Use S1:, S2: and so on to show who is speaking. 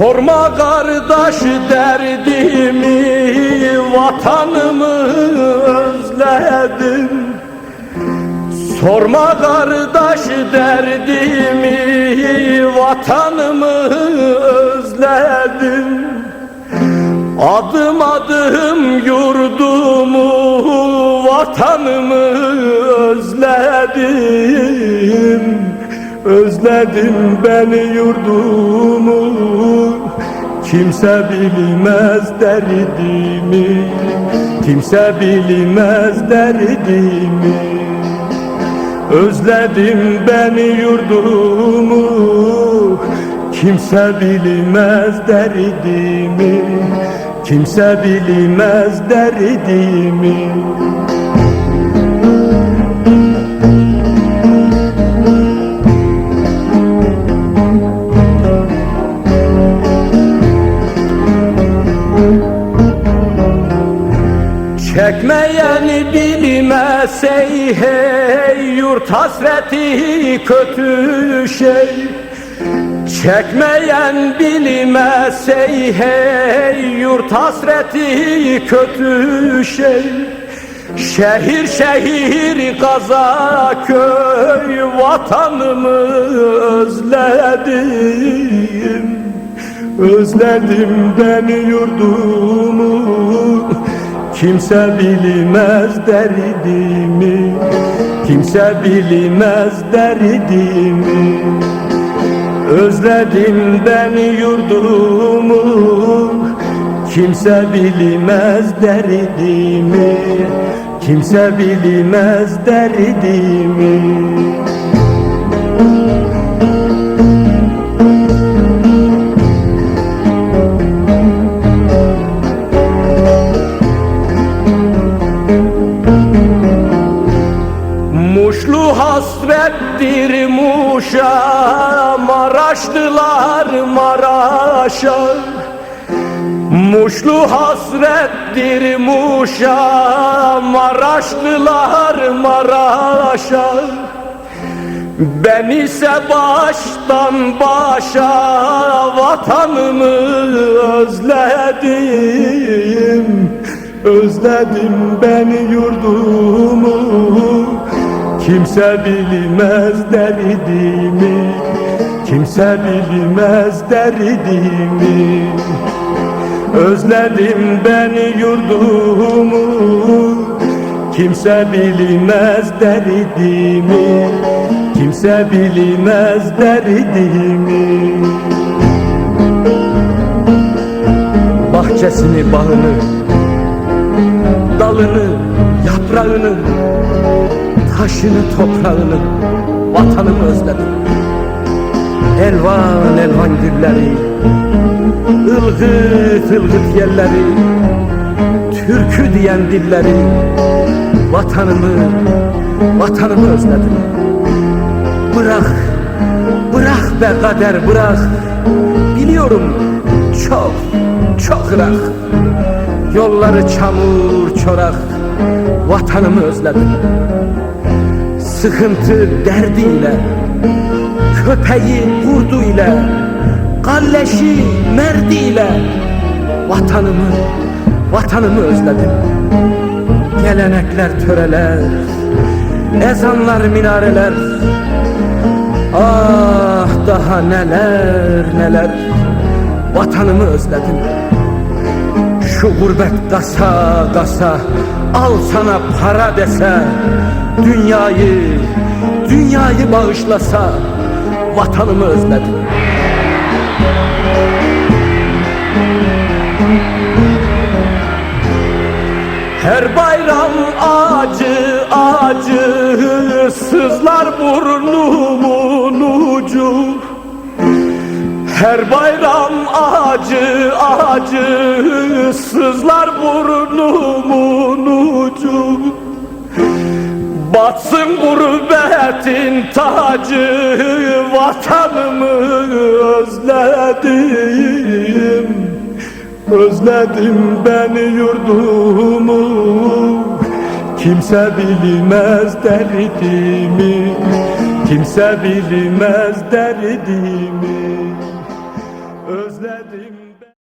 S1: Sorma kardeş derdimi Vatanımı özledim. Sorma kardeş derdimi Vatanımı özledim. Adım adım yurdumu Vatanımı özledim. Özledim ben yurdumu Kimse bilmez derdimi. Kimse bilmez derdimi. Özledim ben yurdumu. Kimse bilmez derdimi. Kimse bilmez derdimi Çekmeyeni bilmez ey hey Yurt hasreti kötü şey. Çekmeyen bilmez ey hey Yurt hasreti kötü şey. Şehir şehir kaza köy Vatanımı özledim. Özledim ben yurdumu Kimse bilmez derdimi. Kimse bilmez derdimi. Özledim ben yurdumu. Kimse bilmez derdimi. Kimse bilmez derdimi Maraşlılar Maraş'a Muşlu hasrettir Muş'a Maraşlılar Maraş'a. Ben ise baştan başa Vatanımı özledim Özledim ben yurdumu. Kimse bilmez derdimi Kimse bilmez derdimi. Özledim ben yurdumu. Kimse bilmez derdimi. Kimse bilmez derdimi. Bahçesini, bağını Dalını, yaprağını Taşını, toprağını Vatanımı özledim Elvan elvan gülleri ılgıt ılgıt yerleri Türkü diyen dilleri Vatanımı, vatanımı özledim. Bırak, bırak be kader bırak. Biliyorum çok, çok ırak Yolları çamur çorak. Vatanımı özledim. Sıkıntı derdiyle Köpeği vurduyla Kalleşi merdiyle Vatanımı, vatanımı özledim. Gelenekler, töreler Ezanlar, minareler Ah daha neler neler Vatanımı özledim. Şu gurbet kasa kasa Al sana para dese Dünyayı, dünyayı bağışlasa Vatanımı özledim. Her bayram acı acı Sızlar burnumun ucu. Her bayram acı acı Sızlar burnumun ucu Batsın gurbetin tacı Vatanımı özledim. Özledim ben yurdumu. Kimse bilmez derdimi Kimse bilmez derdimi. Özledim